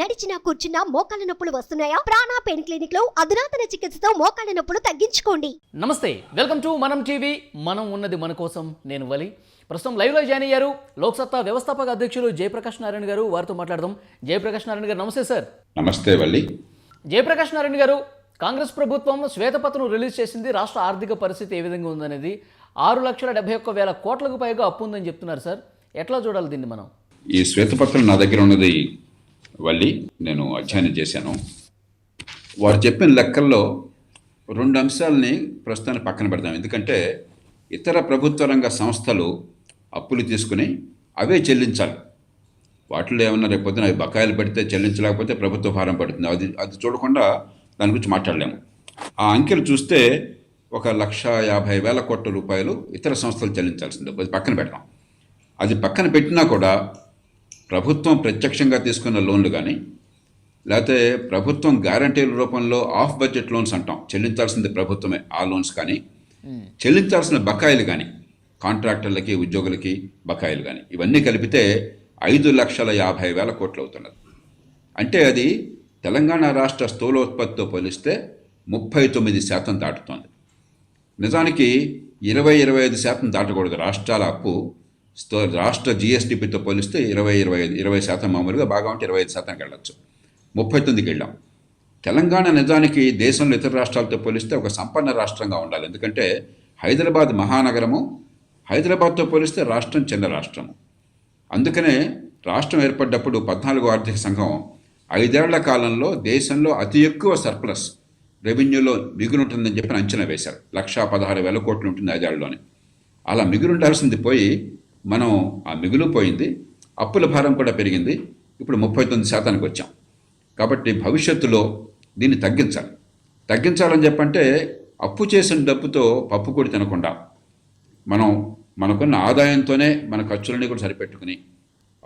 నడిచినా కూర్చున్నా మోకాళ్ళ నొప్పులు వస్తున్నాయా? ప్రాణా పెయిన్ క్లినిక్లో అధునాతన చికిత్సతో మోకాళ్ళ నొప్పులు తగ్గించుకోండి. నమస్తే వెల్కమ్ టు మనం టీవీ. మనం ఉన్నది మన కోసం నేను వలి. ప్రస్తుతం లైవ్లో జాయిన్ అయ్యారు లోక్సత్తా వ్యవస్థాపక అధ్యక్షులు జయప్రకాష్ నారాయణ గారు. వారితో మాట్లాడదాం. జయప్రకాష్ నారాయణ గారు నమస్తే సార్. నమస్తే వల్లి జయప్రకాష్ నారాయణ గారు కాంగ్రెస్ ప్రభుత్వం శ్వేతపత్రం రిలీజ్ చేసింది. రాష్ట్ర ఆర్థిక పరిస్థితి ఏ విధంగా ఉందనేది ఆరు లక్షల డెబ్బై ఒక్క వేల కోట్లకు పైగా అప్పు ఉందని చెప్తున్నారు సార్. ఎట్లా చూడాలి దీన్ని మనం? ఈ శ్వేతపత్రం నా దగ్గర ఉన్నది వల్లి నేను అధ్యయనం చేశాను. వారు చెప్పిన లెక్కల్లో రెండు అంశాలని ప్రస్తుతానికి పక్కన పెడదాం. ఎందుకంటే ఇతర ప్రభుత్వ రంగ సంస్థలు అప్పులు తీసుకుని అవే చెల్లించాలి. వాటిలో ఏమన్నా రేపొద్దున అవి బకాయిలు పెడితే చెల్లించలేకపోతే ప్రభుత్వ భారం పడుతుంది. అది అది చూడకుండా దాని గురించి మాట్లాడలేము. ఆ అంకెలు చూస్తే ఒక లక్ష యాభై వేల కోట్ల రూపాయలు ఇతర సంస్థలు చెల్లించాల్సిందే. అది పక్కన పెడతాం అది పక్కన పెట్టినా కూడా ప్రభుత్వం ప్రత్యక్షంగా తీసుకున్న లోన్లు కానీ లేకపోతే ప్రభుత్వం గ్యారంటీల రూపంలో ఆఫ్ బడ్జెట్ లోన్స్ అంటాం. చెల్లించాల్సింది ప్రభుత్వమే ఆ లోన్స్ కానీ చెల్లించాల్సిన బకాయిలు కానీ కాంట్రాక్టర్లకి ఉద్యోగులకి బకాయిలు కానీ ఇవన్నీ కలిపితే ఐదు లక్షల యాభై వేల కోట్లు అవుతున్నది. అంటే అది తెలంగాణ రాష్ట్ర స్థూలోత్పత్తితో పోలిస్తే ముప్పై తొమ్మిది శాతం దాటుతోంది. నిజానికి ఇరవై ఇరవై ఐదు శాతం దాటకూడదు. రాష్ట్రాల అప్పు రాష్ట్ర జిఎస్డిపితో పోలిస్తే ఇరవై ఇరవై ఐదు ఇరవై శాతం మామూలుగా బాగా ఉంటే ఇరవై ఐదు శాతానికి వెళ్ళొచ్చు. ముప్పై తొమ్మిదికి వెళ్ళాం. తెలంగాణ నిజానికి దేశంలో ఇతర రాష్ట్రాలతో పోలిస్తే ఒక సంపన్న రాష్ట్రంగా ఉండాలి. ఎందుకంటే హైదరాబాద్ మహానగరము హైదరాబాద్తో పోలిస్తే రాష్ట్రం చిన్న రాష్ట్రము. అందుకనే రాష్ట్రం ఏర్పడ్డప్పుడు పద్నాలుగో ఆర్థిక సంఘం ఐదేళ్ళ కాలంలో దేశంలో అతి ఎక్కువ సర్ప్లస్ రెవెన్యూలో మిగులుంటుందని చెప్పి అంచనా వేశారు. లక్షా పదహారు వేల కోట్లు ఉంటుంది ఐదేళ్ళలోనే. అలా మిగులుండాల్సింది పోయి మనం ఆ మిగులు పోయింది అప్పుల భారం కూడా పెరిగింది ఇప్పుడు ముప్పై తొమ్మిది శాతానికి వచ్చాం. కాబట్టి భవిష్యత్తులో దీన్ని తగ్గించాలి. తగ్గించాలని చెప్పంటే అప్పు చేసిన డబ్బుతో పప్పు కూడా తినకుండా మనం మనకున్న ఆదాయంతోనే మన ఖర్చులని కూడా సరిపెట్టుకుని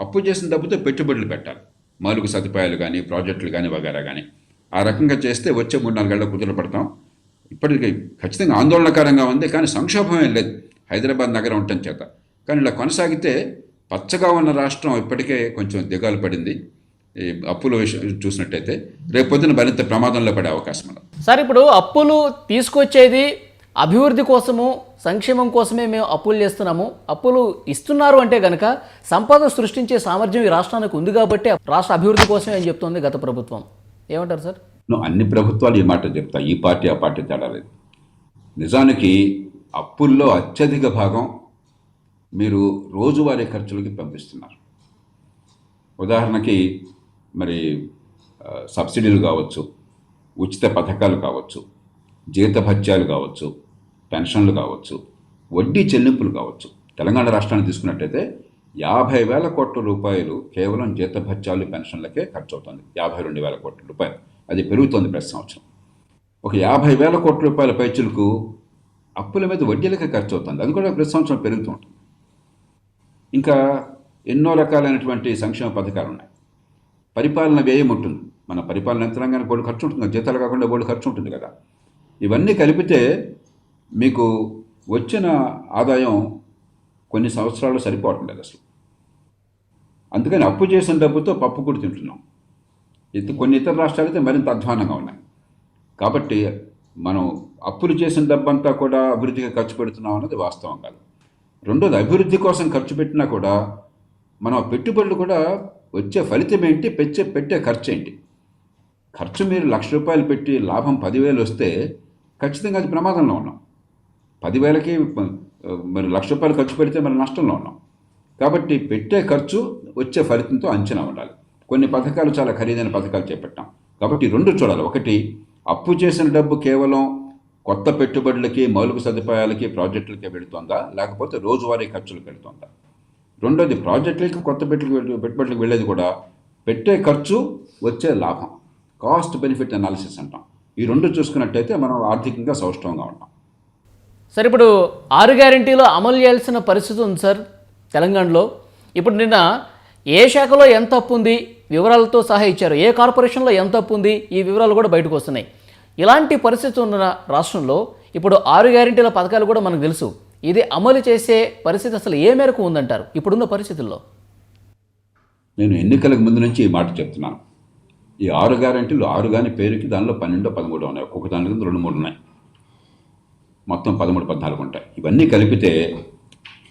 అప్పు చేసిన డబ్బుతో పెట్టుబడులు పెట్టాలి. మౌలిక సదుపాయాలు కానీ ప్రాజెక్టులు కానీ వగేరా కానీ ఆ రకంగా చేస్తే వచ్చే మూడు నాలుగేళ్ళ కుదురు పడతాం. ఇప్పటికీ ఖచ్చితంగా ఆందోళనకరంగా ఉంది కానీ సంక్షోభం ఏం లేదు. హైదరాబాద్ నగరం ఉండటం చేత. కానీ ఇలా కొనసాగితే పచ్చగా ఉన్న రాష్ట్రం ఇప్పటికే కొంచెం దిగాలు పడింది. ఈ అప్పుల విషయం చూసినట్టయితే రేపొద్దున మరింత ప్రమాదంలో పడే అవకాశం ఉంది సార్ ఇప్పుడు అప్పులు తీసుకొచ్చేది అభివృద్ధి కోసము సంక్షేమం కోసమే మేము అప్పులు చేస్తున్నాము. అప్పులు ఇస్తున్నారు అంటే గనక సంపద సృష్టించే సామర్థ్యం ఈ రాష్ట్రానికి ఉంది కాబట్టి రాష్ట్ర అభివృద్ధి కోసమే అని చెప్తోంది గత ప్రభుత్వం. ఏమంటారు సార్? నువ్వు అన్ని ప్రభుత్వాలు ఈ మాట చెప్తా. ఈ పార్టీ ఆ పార్టీ తేడా లేదు. నిజానికి అప్పుల్లో అత్యధిక భాగం మీరు రోజువారీ ఖర్చులకి పంపిస్తున్నారు. ఉదాహరణకి మరి సబ్సిడీలు కావచ్చు ఉచిత పథకాలు కావచ్చు జీతభత్యాలు కావచ్చు పెన్షన్లు కావచ్చు వడ్డీ చెల్లింపులు కావచ్చు. తెలంగాణ రాష్ట్రాన్ని తీసుకున్నట్టయితే యాభై వేల కోట్ల రూపాయలు కేవలం జీతభత్యాలు పెన్షన్లకే ఖర్చు అవుతుంది యాభై రెండు వేల కోట్ల రూపాయలు. అది పెరుగుతోంది ప్రతి సంవత్సరం. ఒక యాభై వేల కోట్ల రూపాయల పైచులకు అప్పుల మీద వడ్డీలకే ఖర్చు అవుతుంది అది కూడా ప్రతి సంవత్సరం పెరుగుతూ ఉంటుంది. ఇంకా ఎన్నో రకాలైనటువంటి సంక్షేమ పథకాలు ఉన్నాయి పరిపాలన వ్యయం ఉంటుంది మన పరిపాలన యంత్రాంగానికి బోర్డు ఖర్చు ఉంటుంది కదా, జీతాలు కాకుండా బోర్డు ఖర్చు ఉంటుంది కదా. ఇవన్నీ కలిపితే మీకు వచ్చిన ఆదాయం కొన్ని సంవత్సరాలు సరిపోతుంది అసలు. అందుకని అప్పు చేసిన డబ్బుతో పప్పు కూడా తింటున్నాం. ఇది కొన్ని ఇతర రాష్ట్రాలు అయితే మరింత అధ్వానంగా ఉన్నాయి. కాబట్టి మనం అప్పులు చేసిన డబ్బంతా కూడా అభివృద్ధికి ఖర్చు పెడుతున్నాం అన్నది వాస్తవం కాదు. రెండోది అభివృద్ధి కోసం ఖర్చు పెట్టినా కూడా మనం ఆ పెట్టుబడులు కూడా వచ్చే ఫలితం ఏంటి పెట్టే పెట్టే ఖర్చు ఏంటి? ఖర్చు మీరు లక్ష రూపాయలు పెట్టి లాభం పదివేలు వస్తే ఖచ్చితంగా అది ప్రమాదంలో ఉన్నాం. పదివేలకి మరి లక్ష రూపాయలు ఖర్చు పెడితే మరి నష్టంలో ఉన్నాం. కాబట్టి పెట్టే ఖర్చు వచ్చే ఫలితంతో అంచనా ఉండాలి. కొన్ని పథకాలు చాలా ఖరీదైన పథకాలు చేపట్టాం. కాబట్టి రెండు చూడాలి. ఒకటి అప్పు చేసిన డబ్బు కేవలం కొత్త పెట్టుబడులకి మౌలిక సదుపాయాలకి ప్రాజెక్టులకి వెళుతుందా? లేకపోతే రోజువారీ ఖర్చులకు వెళుతుందా? రెండోది ప్రాజెక్టులకి కొత్త పెట్టుబడులకు పెట్టుబడులకు వెళ్ళేది కూడా పెట్టే ఖర్చు వచ్చే లాభం. కాస్ట్ బెనిఫిట్ అనాలిసిస్ అంటాం. ఈ రెండు చూసుకున్నట్టయితే మనం ఆర్థికంగా సౌష్ఠవంగా ఉంటాం. సార్ ఇప్పుడు ఆరు గ్యారంటీలో అమలు చేయాల్సిన పరిస్థితి ఉంది సార్ తెలంగాణలో. ఇప్పుడు నిన్న ఏ శాఖలో ఎంత అప్పు ఉంది వివరాలతో సహా ఇచ్చారు. ఏ కార్పొరేషన్లో ఎంత అప్పు ఉంది ఈ వివరాలు కూడా బయటకు వస్తున్నాయి. ఇలాంటి పరిస్థితి ఉన్న రాష్ట్రంలో ఇప్పుడు ఆరు గ్యారంటీల పథకాలు కూడా మనకు తెలుసు. ఇది అమలు చేసే పరిస్థితి అసలు ఏ మేరకు ఉందంటారు? ఇప్పుడున్న పరిస్థితుల్లో. నేను ఎన్నికలకు ముందు నుంచి ఈ మాట చెప్తున్నాను. ఈ ఆరు గ్యారంటీలు ఆరు కానీ పేరుకి దానిలో పన్నెండో పదమూడు ఉన్నాయి. ఒక్కొక్క దాని కింద రెండు మూడు ఉన్నాయి. మొత్తం పదమూడు పద్నాలుగు ఉంటాయి. ఇవన్నీ కలిపితే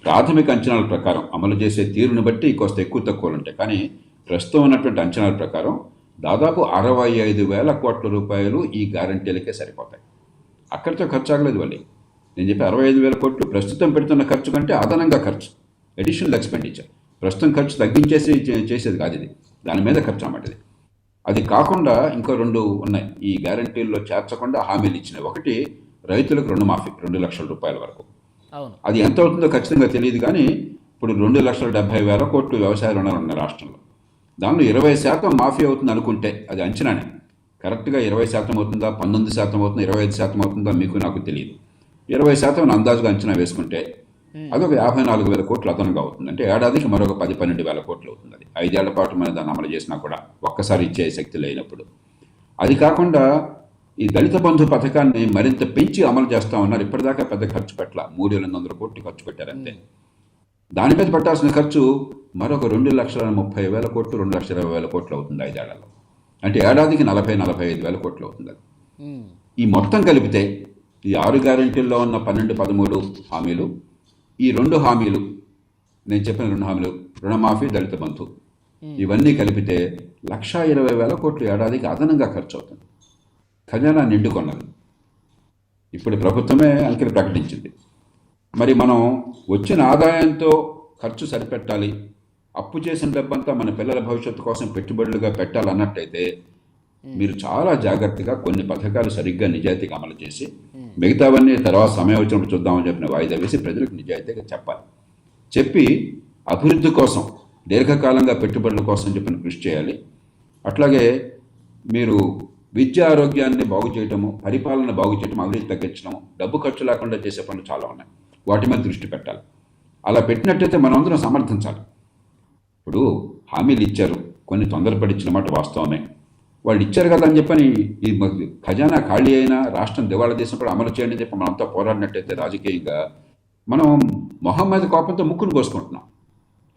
ప్రాథమిక అంచనాల ప్రకారం అమలు చేసే తీరుని బట్టి కొంత ఎక్కువ తక్కువలు ఉంటాయి. కానీ ప్రస్తుతం ఉన్నటువంటి అంచనాల ప్రకారం దాదాపు అరవై ఐదు వేల కోట్ల రూపాయలు ఈ గ్యారంటీలకే సరిపోతాయి. అక్కడితో ఖర్చు ఆగలేదు వాళ్ళు నేను చెప్పి అరవై ఐదు వేల కోట్లు ప్రస్తుతం పెడుతున్న ఖర్చు కంటే అదనంగా ఖర్చు. అడిషనల్ ఎక్స్పెండిచర్ ప్రస్తుతం ఖర్చు తగ్గించేసి చేసేది కాదు ఇది. దాని మీద ఖర్చు అన్నమాట ఇది. అది కాకుండా ఇంకో రెండు ఉన్నాయి. ఈ గ్యారంటీల్లో చేర్చకుండా హామీలు ఇచ్చినాయి ఒకటి రైతులకు రుణమాఫీ రెండు లక్షల రూపాయల వరకు. అది ఎంత అవుతుందో ఖచ్చితంగా తెలియదు కానీ ఇప్పుడు రెండు లక్షల డెబ్బై వేల కోట్లు వ్యవసాయ రుణాలు ఉన్నాయి రాష్ట్రంలో. దానిలో ఇరవై శాతం మాఫీ అవుతుంది అనుకుంటే అది అంచనానే. కరెక్ట్గా ఇరవై శాతం అవుతుందా పంతొమ్మిది శాతం అవుతుందా ఇరవై ఐదు శాతం అవుతుందా మీకు నాకు తెలియదు. ఇరవై శాతం అందాజుగా అంచనా వేసుకుంటే అదొక యాభై నాలుగు వేల కోట్లు అదనంగా అవుతుంది. అంటే ఏడాదికి మరొక పది పన్నెండు వేల కోట్లు అవుతుంది అది. ఐదేళ్ళ పాటు మనం దాన్ని అమలు చేసినా కూడా ఒక్కసారి ఇచ్చే శక్తి లేనప్పుడు. అది కాకుండా ఈ దళిత బంధు పథకాన్ని మరింత పెంచి అమలు చేస్తా ఉన్నారు. ఇప్పటిదాకా పెద్ద ఖర్చు పెట్టల. మూడు వేల ఎనిమిది వందల కోట్లు ఖర్చు పెట్టారంతే దాని మీద పెట్టాల్సిన ఖర్చు మరొక రెండు లక్షల ముప్పై వేల కోట్లు రెండు లక్షల ఇరవై వేల కోట్లు అవుతుంది ఐదేళ్ళలో. అంటే ఏడాదికి నలభై నలభై ఐదు వేల కోట్లు అవుతుంది. ఈ మొత్తం కలిపితే ఈ ఆరు గ్యారెంటీల్లో ఉన్న పన్నెండు పదమూడు హామీలు ఈ రెండు హామీలు నేను చెప్పిన రెండు హామీలు రుణమాఫీ దళిత బంధు ఇవన్నీ కలిపితే లక్షా ఇరవై వేల కోట్లు ఏడాదికి అదనంగా ఖర్చు అవుతుంది. ఖజానా నిండుకొన్నది. ఇప్పుడు ప్రభుత్వమే అంకెలు ప్రకటించింది. మరి మనం వచ్చిన ఆదాయంతో ఖర్చు సరిపెట్టాలి. అప్పు చేసిన డబ్బంతా మన పిల్లల భవిష్యత్తు కోసం పెట్టుబడులుగా పెట్టాలన్నట్టయితే మీరు చాలా జాగ్రత్తగా కొన్ని పథకాలు సరిగ్గా నిజాయితీగా అమలు చేసి మిగతావన్నీ తర్వాత సమయం వచ్చినప్పుడు చూద్దామని చెప్పిన వాయిదా వేసి ప్రజలకు నిజాయితీగా చెప్పాలి. చెప్పి అభివృద్ధి కోసం దీర్ఘకాలంగా పెట్టుబడుల కోసం చెప్పిన కృషి చేయాలి. అట్లాగే మీరు విద్య ఆరోగ్యాన్ని బాగు చేయటము పరిపాలన బాగు చేయటం అవినీతి తగ్గించడము డబ్బు ఖర్చు లేకుండా చేసే పనులు చాలా ఉన్నాయి. వాటి మీద దృష్టి పెట్టాలి. అలా పెట్టినట్టయితే మనమందరం సమర్థించాలి. ఇప్పుడు హామీలు ఇచ్చారు. కొన్ని తొందరపడి ఇచ్చిన మాట వాస్తవమే. వాళ్ళు ఇచ్చారు కదా అని చెప్పని ఈ ఖజానా ఖాళీ అయినా రాష్ట్రం దివాళా దేశం కూడా అమలు చేయండి అని చెప్పి మనంతా పోరాడినట్టయితే రాజకీయంగా మనం మొహమ్మద్ కోపంతో ముక్కును కోసుకుంటున్నాం.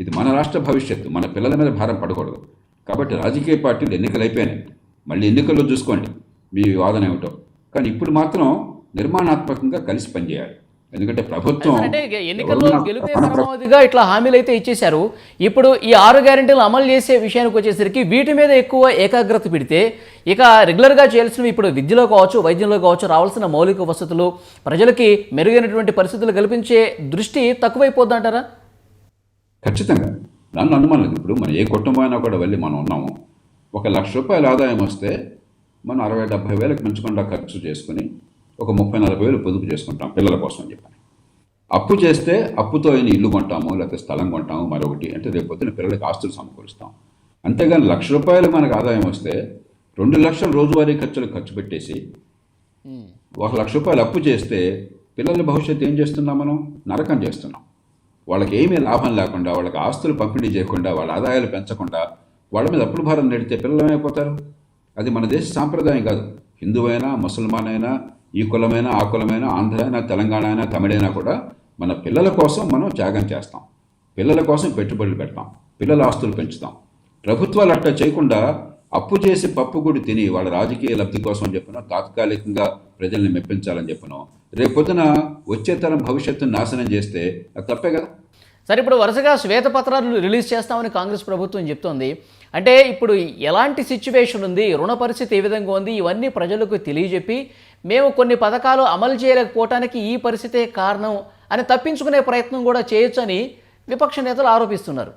ఇది మన రాష్ట్ర భవిష్యత్తు. మన పిల్లల మీద భారం పడకూడదు. కాబట్టి రాజకీయ పార్టీలు ఎన్నికలు అయిపోయినాయి. మళ్ళీ ఎన్నికల్లో చూసుకోండి. మీ వాదన ఏమిటో. కానీ ఇప్పుడు మాత్రం నిర్మాణాత్మకంగా కలిసి పనిచేయాలి. ఎందుకంటే ప్రభుత్వం అంటే ఎన్నికల్లో గెలిపే పరమావధిగా ఇట్లా హామీలు అయితే ఇచ్చేశారు. ఇప్పుడు ఈ ఆరు గ్యారెంటీలు అమలు చేసే విషయానికి వచ్చేసరికి వీటి మీద ఎక్కువ ఏకాగ్రత పెడితే ఇక రెగ్యులర్గా చేయాల్సినవి ఇప్పుడు విద్యలో కావచ్చు వైద్యంలో కావచ్చు రావాల్సిన మౌలిక వసతులు ప్రజలకి మెరుగైనటువంటి పరిస్థితులు కల్పించే దృష్టి తక్కువైపోద్ది అంటారా ఖచ్చితంగా. దానిలో అనుమానం లేదు. ఇప్పుడు మనం ఏ కుటుంబం అయినా కూడా వెళ్ళి మనం ఉన్నాము. ఒక లక్ష రూపాయల ఆదాయం వస్తే మనం అరవై డెబ్బై వేలకు పెంచకుండా ఖర్చు చేసుకుని ఒక ముప్పై నలభై వేలు పొదుపు చేసుకుంటాం పిల్లల కోసం అని చెప్పని. అప్పు చేస్తే అప్పుతో అయిన ఇల్లు కొంటాము లేకపోతే స్థలం కొంటాము మరొకటి అంటే రేపు పొద్దున పిల్లలకి ఆస్తులు సమకూరుస్తాం. అంతేగాని లక్ష రూపాయలు మనకు ఆదాయం వస్తే రెండు లక్షల రోజువారీ ఖర్చులు ఖర్చు పెట్టేసి ఒక లక్ష రూపాయలు అప్పు చేస్తే పిల్లల భవిష్యత్తు ఏం చేస్తున్నాం మనం? నరకం చేస్తున్నాం. వాళ్ళకి ఏమీ లాభం లేకుండా వాళ్ళకి ఆస్తులు పంపిణీ చేయకుండా వాళ్ళ ఆదాయాలు పెంచకుండా వాళ్ళ మీద అప్పుల భారం నెడితే పిల్లలు ఏమైపోతారు అది మన దేశ సాంప్రదాయం కాదు. హిందువైనా ముసల్మాన్ అయినా ఈ కులమైన ఆ కులమైన ఆంధ్ర అయినా తెలంగాణ అయినా తమిళైనా కూడా మన పిల్లల కోసం మనం త్యాగం చేస్తాం. పిల్లల కోసం పెట్టుబడులు పెడతాం. పిల్లల ఆస్తులు పెంచుతాం. ప్రభుత్వాలు అట్లా చేయకుండా అప్పు చేసి పప్పు గుడి తిని వాళ్ళ రాజకీయ లబ్ధి కోసం చెప్పిన తాత్కాలికంగా ప్రజల్ని మెప్పించాలని చెప్పను రేపొద్దున వచ్చే తరం భవిష్యత్తును నాశనం చేస్తే అది తప్పే కదా? సరే ఇప్పుడు వరుసగా శ్వేతపత్రాలు రిలీజ్ చేస్తామని కాంగ్రెస్ ప్రభుత్వం చెప్తోంది. అంటే ఇప్పుడు ఎలాంటి సిచ్యువేషన్ ఉంది? రుణ పరిస్థితి ఏ విధంగా ఉంది? ఇవన్నీ ప్రజలకు తెలియజెప్పి మేము కొన్ని పథకాలు అమలు చేయలేకపోవటానికి ఈ పరిస్థితే కారణం అని తప్పించుకునే ప్రయత్నం కూడా చేయొచ్చని విపక్ష నేతలు ఆరోపిస్తున్నారు.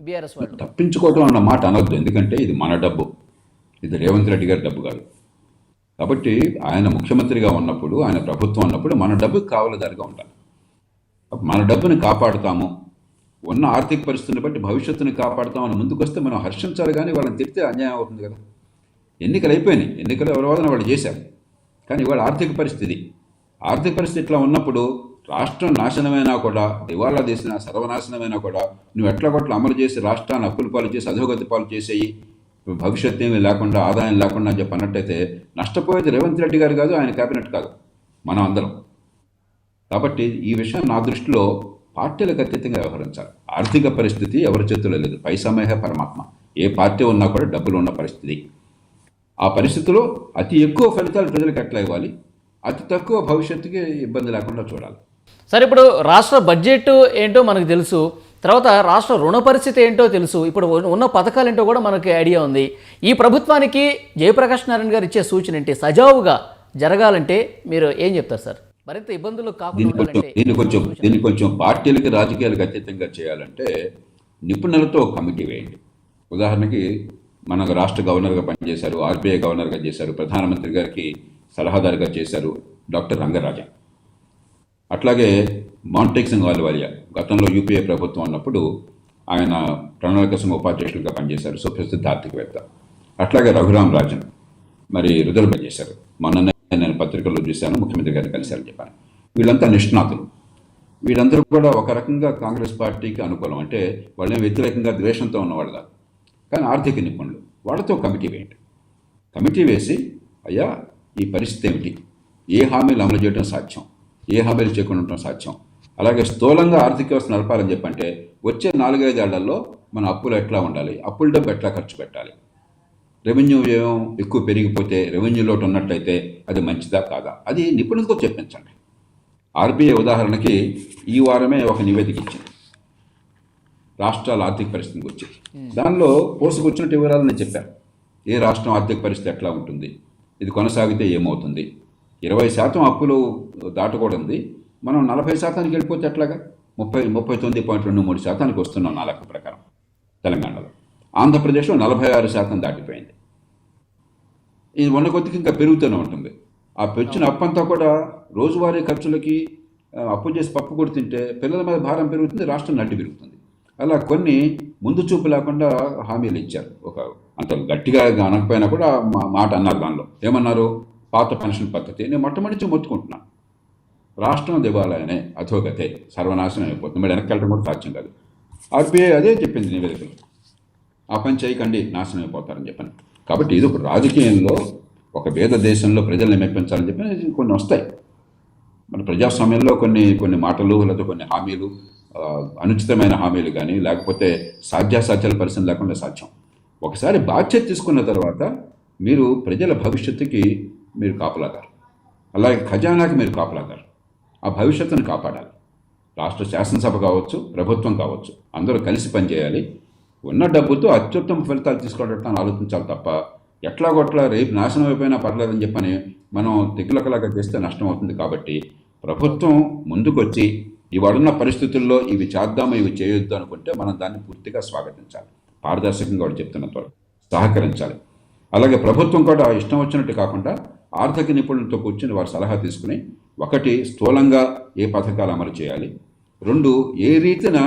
బీఆర్ఎస్ వాళ్ళు. తప్పించుకోవటం అన్న మాట అనొద్దు. ఎందుకంటే ఇది మన డబ్బు. ఇది రేవంత్ రెడ్డి గారి డబ్బు కాదు. కాబట్టి ఆయన ముఖ్యమంత్రిగా ఉన్నప్పుడు ఆయన ప్రభుత్వం ఉన్నప్పుడు మన డబ్బుకి కావలదారిగా ఉండాలి. మన డబ్బుని కాపాడుతాము. ఉన్న ఆర్థిక పరిస్థితిని బట్టి భవిష్యత్తుని కాపాడుతామని ముందుకొస్తే మనం హర్షించాలి కానీ వాళ్ళని తిరిగితే అన్యాయం అవుతుంది కదా. ఎన్నికలు అయిపోయినాయి. ఎన్నికలు ఎవరి వాదన వాళ్ళు చేశారు. కానీ ఇవాళ ఆర్థిక పరిస్థితి. ఆర్థిక పరిస్థితి ఇట్లా ఉన్నప్పుడు రాష్ట్రం నాశనమైనా కూడా దివాళా తీసిన సర్వనాశనమైనా కూడా నువ్వు ఎట్లా కొట్ల అమలు చేసి రాష్ట్రాన్ని అప్పులు పాలు చేసి అధోగతి పాలు చేసేయి భవిష్యత్తు ఏమీ లేకుండా ఆదాయం లేకుండా అని చెప్పి అన్నట్టయితే నష్టపోయేది రేవంత్ రెడ్డి గారు కాదు ఆయన కేబినెట్ కాదు మనం అందరం. కాబట్టి ఈ విషయం నా దృష్టిలో పార్టీలకు అతీతంగా వ్యవహరించాలి. ఆర్థిక పరిస్థితి ఎవరి చేతిలో లేదు. పైసమేహ పరమాత్మ. ఏ పార్టీ ఉన్నా కూడా డబ్బులు ఉన్న పరిస్థితి. ఆ పరిస్థితిలో అతి ఎక్కువ ఫలితాలు ప్రజలకు ఎట్లా ఇవ్వాలి? అతి తక్కువ భవిష్యత్తుకి ఇబ్బంది లేకుండా చూడాలి. సార్ ఇప్పుడు రాష్ట్ర బడ్జెట్ ఏంటో మనకు తెలుసు తర్వాత రాష్ట్ర రుణ పరిస్థితి ఏంటో తెలుసు ఇప్పుడు ఉన్న- పథకాలు ఏంటో కూడా మనకి ఐడియా ఉంది. ఈ ప్రభుత్వానికి జయప్రకాష్ నారాయణ గారు ఇచ్చే సూచన ఏంటి? సజావుగా జరగాలంటే మీరు ఏం చెప్తారు సార్? మరింత ఇబ్బందులు కాకుండా దీన్ని కొంచెం దీన్ని కొంచెం పార్టీలకి రాజకీయాలకు అతీతంగా చేయాలంటే నిపుణులతో కమిటీ వేయండి. ఉదాహరణకి మన రాష్ట్ర గవర్నర్గా పనిచేశారు ఆర్బీఐ గవర్నర్గా చేశారు ప్రధానమంత్రి గారికి సలహాదారుగా చేశారు డాక్టర్ రంగరాజన్. అట్లాగే మాంటెక్ సింగ్ వాలియా గతంలో యూపీఏ ప్రభుత్వం ఉన్నప్పుడు ఆయన ప్రణాళిక సంఘ ఉపాధ్యక్షుడిగా పనిచేశారు సుప్రసిద్ధ ఆర్థికవేత్త. అట్లాగే రఘురామ్ రాజన్ మరి రుదలు పనిచేశారు. మొన్న నేను పత్రికల్లో చూశాను ముఖ్యమంత్రి గారిని కలిశారని చెప్పాను. వీళ్ళంతా నిష్ణాతులు. వీళ్ళందరూ కూడా ఒక రకంగా కాంగ్రెస్ పార్టీకి అనుకూలం. అంటే వాళ్ళని వ్యతిరేకంగా ద్వేషంతో ఉన్నవాళ్ళు కాదు కానీ ఆర్థిక నిపుణులు వాళ్ళతో కమిటీ వేయండి. కమిటీ వేసి అయ్యా ఈ పరిస్థితి ఏమిటి? ఏ హామీలు అమలు చేయడం సాధ్యం? ఏ హామీలు చేయకుండా ఉండటం సాధ్యం? అలాగే స్థూలంగా ఆర్థిక వ్యవస్థ నడపాలని చెప్పంటే వచ్చే నాలుగైదేళ్ళలో మన అప్పులు ఎట్లా ఉండాలి? అప్పుల డబ్బు ఎట్లా ఖర్చు పెట్టాలి? రెవెన్యూ వ్యయం ఎక్కువ పెరిగిపోతే రెవెన్యూ లోటు ఉన్నట్టయితే అది మంచిదా కాదా? అది నిపుణులతో చెప్పించండి ఆర్బీఐ ఉదాహరణకి ఈ వారమే ఒక నివేదిక ఇచ్చింది. రాష్ట్రాల ఆర్థిక పరిస్థితి గురించి దానిలో పోసుకొచ్చినట్టు వివరాలు నేను చెప్పాను ఏ రాష్ట్రం ఆర్థిక పరిస్థితి ఎట్లా ఉంటుంది? ఇది కొనసాగితే ఏమవుతుంది? ఇరవై శాతం అప్పులు దాటకూడదు మనం నలభై శాతానికి వెళ్ళిపోతే ఎట్లాగా? ముప్పై ముప్పై తొమ్మిది పాయింట్ రెండు మూడు శాతానికి వస్తున్నాం నా లెక్క ప్రకారం తెలంగాణలో. ఆంధ్రప్రదేశ్లో నలభై ఆరు శాతం దాటిపోయింది. ఇది ఉన్న కొద్దికి ఇంకా పెరుగుతూనే ఉంటుంది. ఆ పెంచిన అప్పంతా కూడా రోజువారీ ఖర్చులకి అప్పు చేసి పప్పు కూడా తింటే పిల్లల మీద భారం పెరుగుతుంది రాష్ట్రం నడ్డి పెరుగుతుంది. అలా కొన్ని ముందు చూపు లేకుండా హామీలు ఇచ్చారు. ఒక అంత గట్టిగా అనకపోయినా కూడా మా మాట అన్నారు దానిలో. ఏమన్నారు? పాత పెన్షన్ పద్ధతి. నేను మొట్టమొదటి మొత్తుకుంటున్నాను రాష్ట్రం దివాలయనే అధోగతే. సర్వనాశనం అయిపోతుంది. మరి వెనక్కి వెళ్ళడం కూడా సాధ్యం కాదు. ఆర్బీఐ అదే చెప్పింది నివేదికలో. ఆ పని చేయకండి నాశనం అయిపోతారని చెప్పాను. కాబట్టి ఇది ఒక రాజకీయంలో ఒక పేద దేశంలో ప్రజల్ని మెప్పించాలని చెప్పి కొన్ని వస్తాయి. మన ప్రజాస్వామ్యంలో కొన్ని కొన్ని మాటలు లేదా కొన్ని హామీలు అనుచితమైన హామీలు కానీ లేకపోతే సాధ్యాసాధ్యాల పరిస్థితి లేకుండా సాధ్యం. ఒకసారి బాధ్యత తీసుకున్న తర్వాత మీరు ప్రజల భవిష్యత్తుకి మీరు కాపలాగారు. అలాగే ఖజానాకి మీరు కాపలాగారు. ఆ భవిష్యత్తును కాపాడాలి. రాష్ట్ర శాసనసభ కావచ్చు ప్రభుత్వం కావచ్చు అందరూ కలిసి పనిచేయాలి. ఉన్న డబ్బుతో అత్యుత్తమ ఫలితాలు తీసుకోవడం ఆలోచించాలి తప్ప ఎట్లా కొట్లా రేపు నాశనం అయిపోయినా పర్లేదని చెప్పని మనం తెగులకలాగా చేస్తే నష్టం అవుతుంది కాబట్టి ప్రభుత్వం ముందుకొచ్చి ఇవాడున్న పరిస్థితుల్లో ఇవి చేద్దాము ఇవి చేయొద్దు అనుకుంటే మనం దాన్ని పూర్తిగా స్వాగతించాలి. పారదర్శకంగా వాడు చెప్తున్న త్వర సహకరించాలి. అలాగే ప్రభుత్వం కూడా ఇష్టం వచ్చినట్టు కాకుండా ఆర్థిక నిపుణులతో కూర్చుని వారి సలహా తీసుకుని ఒకటి స్థూలంగా ఏ పథకాలు అమలు చేయాలి. రెండు ఏ రీతిన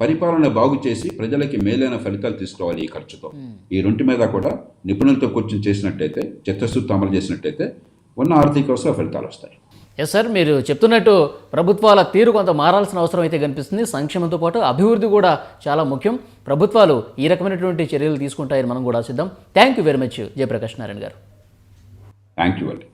పరిపాలన బాగు చేసి ప్రజలకి మేలైన ఫలితాలు తీసుకోవాలి ఈ ఖర్చుతో. ఈ రెండు మీద కూడా నిపుణులతో కూర్చొని చేసినట్టయితే చిత్తశుద్ధి అమలు చేసినట్టయితే ఉన్న ఆర్థిక వ్యవస్థ ఫలితాలు వస్తాయి. ఎస్ సార్ మీరు చెప్తున్నట్టు ప్రభుత్వాల తీరు కొంత మారాల్సిన అవసరం అయితే కనిపిస్తుంది. సంక్షేమంతో పాటు అభివృద్ధి కూడా చాలా ముఖ్యం. ప్రభుత్వాలు ఈ రకమైనటువంటి చర్యలు తీసుకుంటాయని మనం కూడా సిద్ధం thank you very much Jayaprakash Narayan గారు. థ్యాంక్ యూ అండి